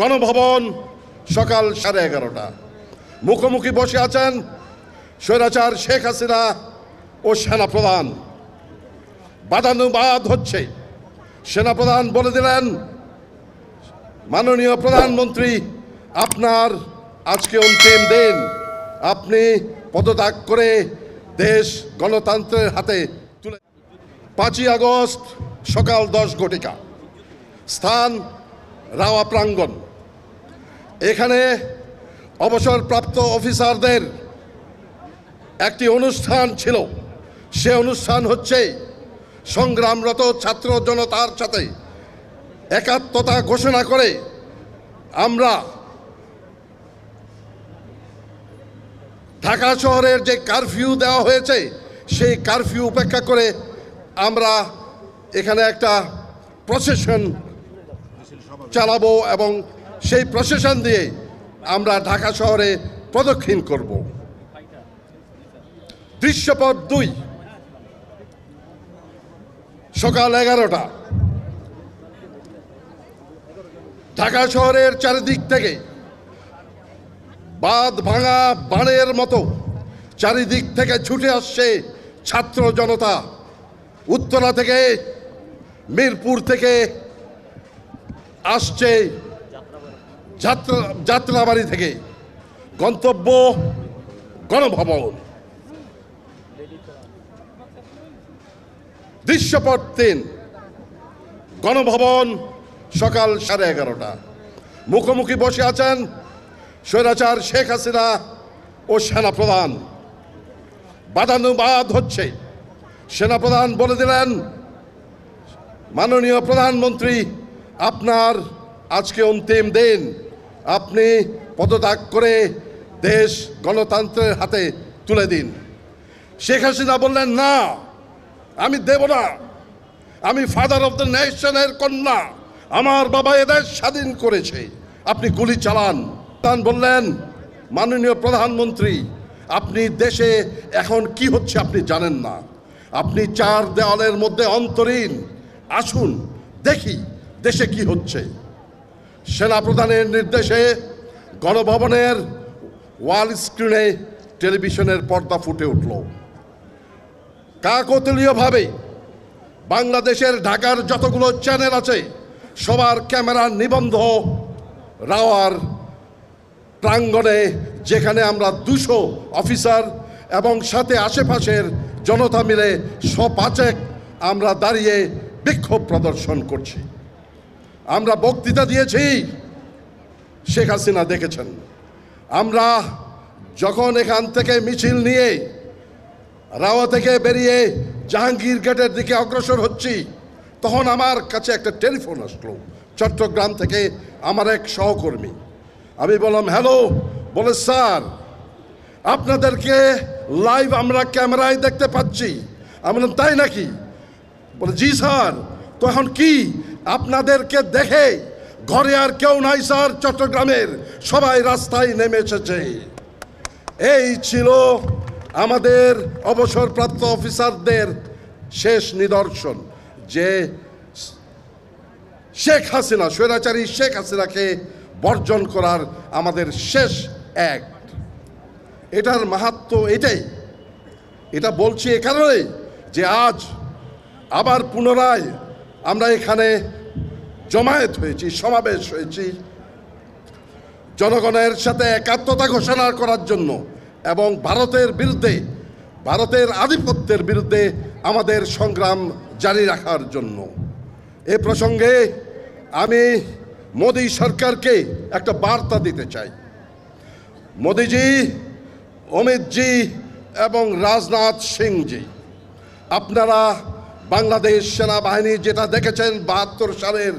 গণভবন সকাল সাড়ে এগারোটা। মুখোমুখি বসে আছেন স্বৈরাচার শেখ হাসিনা ও সেনাপ্রধান। বাদানুবাদ হচ্ছে। সেনাপ্রধান বলে দিলেন, মাননীয় প্রধানমন্ত্রী, আপনার আজকে অন্তিম দিন। আপনি পদত্যাগ করে দেশ গণতন্ত্রের হাতে তুলে পাঁচই আগস্ট সকাল দশ ঘটিকা। স্থান রাওয়া প্রাঙ্গণ এখানে অবসরপ্রাপ্ত অফিসারদের একটি অনুষ্ঠান ছিল। সে অনুষ্ঠান হচ্ছে সংগ্রামরত ছাত্র জনতার সাথে একাত্মতা ঘোষণা করে আমরা ঢাকা শহরের যে কারফিউ দেওয়া হয়েছে, সেই কারফিউ উপেক্ষা করে আমরা এখানে একটা প্রসেশন চালাবো এবং সেই প্রসেশন দিয়ে আমরা ঢাকা শহরে প্রদক্ষিণ করব। দৃশ্যপট দুই। সকাল এগারোটা। ঢাকা শহরের চারিদিক থেকে বাঁধ ভাঙা বাণের মতো চারিদিক থেকে ছুটে আসছে ছাত্র জনতা। উত্তরা থেকে মিরপুর থেকে আসছে যাত্রা যাত্রাবাড়ি থেকে গন্তব্য গণভবন। দৃশ্যপট তিন। গণভবন সকাল সাড়ে এগারোটা। মুখোমুখি বসে আছেন স্বৈরাচার শেখ হাসিনা ও সেনাপ্রধান। বাদানুবাদ হচ্ছে। সেনাপ্রধান বলে দিলেন, মাননীয় প্রধানমন্ত্রী, আপনার আজকে অন্তিম দিন। আপনি পদত্যাগ করে দেশ গণতন্ত্রের হাতে তুলে দিন। শেখ হাসিনা বললেন, না, আমি দেব না। আমি ফাদার অফ দ্য নেশনের কন্যা। আমার বাবা এদেশ স্বাধীন করেছে। আপনি গুলি চালান। তান বললেন, মাননীয় প্রধানমন্ত্রী, আপনি দেশে এখন কি হচ্ছে আপনি জানেন না। আপনি চার দেওয়ালের মধ্যে অন্তরীণ। আসুন, দেখি দেশে কি হচ্ছে। সেনাপ্রধানের নির্দেশে গণভবনের ওয়াল স্ক্রিনে টেলিভিশনের পর্দা ফুটে উঠল। কাকতলীয়ভাবে বাংলাদেশের ঢাকার যতগুলো চ্যানেল আছে, সবার ক্যামেরার নিবন্ধ রাওয়ার প্রাঙ্গণে, যেখানে আমরা দুশো অফিসার এবং সাথে আশেপাশের জনতা মিলে সপাচেক আমরা দাঁড়িয়ে বিক্ষোভ প্রদর্শন করছি। আমরা বক্তৃতা দিয়েছি, শেখ হাসিনা দেখেছেন। আমরা যখন এখান থেকে মিছিল নিয়ে রাওয়া থেকে বেরিয়ে জাহাঙ্গীর গেটের দিকে অগ্রসর হচ্ছি, তখন আমার কাছে একটা টেলিফোন আসলো, চট্টগ্রাম থেকে আমার এক সহকর্মী। আমি বললাম, হ্যালো, বলে, স্যার, আপনাদেরকে লাইভ আমরা ক্যামেরায় দেখতে পাচ্ছি। আমি বললাম, তাই নাকি? বলে, জি স্যার, তো এখন কি আপনাদেরকে দেখে ঘরে আর কেউ নাই স্যার চট্টগ্রামের। সবাই রাস্তায় নেমে এসেছে। এই ছিল আমাদের অবসরপ্রাপ্ত অফিসারদের শেষ নিদর্শন, যে শেখ হাসিনা, স্বৈরাচারী শেখ হাসিনাকে বর্জন করার আমাদের শেষ এক এটার মাহাত্ম এটাই। এটা বলছি এ কারণে যে আজ আবার পুনরায় আমরা এখানে জমায়েত হয়েছি, সমাবেশ হয়েছি। জনগণের সাথে একাত্মতা ঘোষণা করার জন্য এবং ভারতের বিরুদ্ধে, ভারতের আধিপত্যের বিরুদ্ধে আমাদের সংগ্রাম জারি রাখার জন্য। এ প্রসঙ্গে আমি মোদী সরকারকে একটা বার্তা দিতে চাই। মোদিজি, অমিতজি এবং রাজনাথ সিংজি, আপনারা বাংলাদেশ সেনাবাহিনী যেটা দেখেছেন বাহাত্তর সালের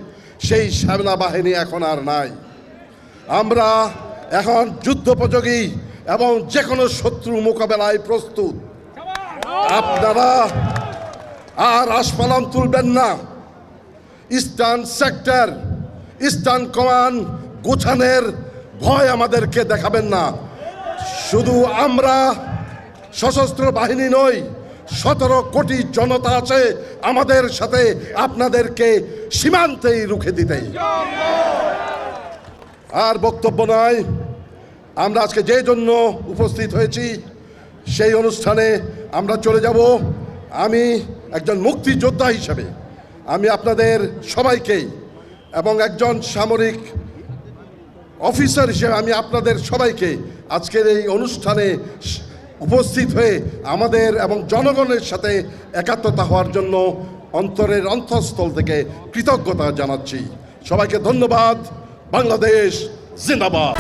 সেই সেনাবাহিনী এখন আর নাই। আমরা এখন যুদ্ধোপযোগী এবং যে কোনো শত্রু মোকাবেলায় প্রস্তুত। আপনারা আর আস্ফালন তুলবেন না। ইস্টার্ন সেক্টর, ইস্টার্ন কমান্ড গোছানের ভয় আমাদেরকে দেখাবেন না। শুধু আমরা সশস্ত্র বাহিনী নই সতেরো কোটি জনতা আছে আমাদের সাথে আপনাদেরকে সীমান্তেই রুখে দিতে। আর বক্তব্য নয় আমরা আজকে যে জন্য উপস্থিত হয়েছি, সেই অনুষ্ঠানে আমরা চলে যাব। আমি একজন মুক্তিযোদ্ধা হিসেবে। আমি আপনাদের সবাইকেই এবং একজন সামরিক অফিসার হিসেবে আমি আপনাদের সবাইকে আজকের এই অনুষ্ঠানে উপস্থিত হয়ে আমাদের এবং জনগণের সাথে একাত্মতা হওয়ার জন্য অন্তরের অন্তঃস্থল থেকে কৃতজ্ঞতা জানাচ্ছি। সবাইকে ধন্যবাদ। বাংলাদেশ জিন্দাবাদ।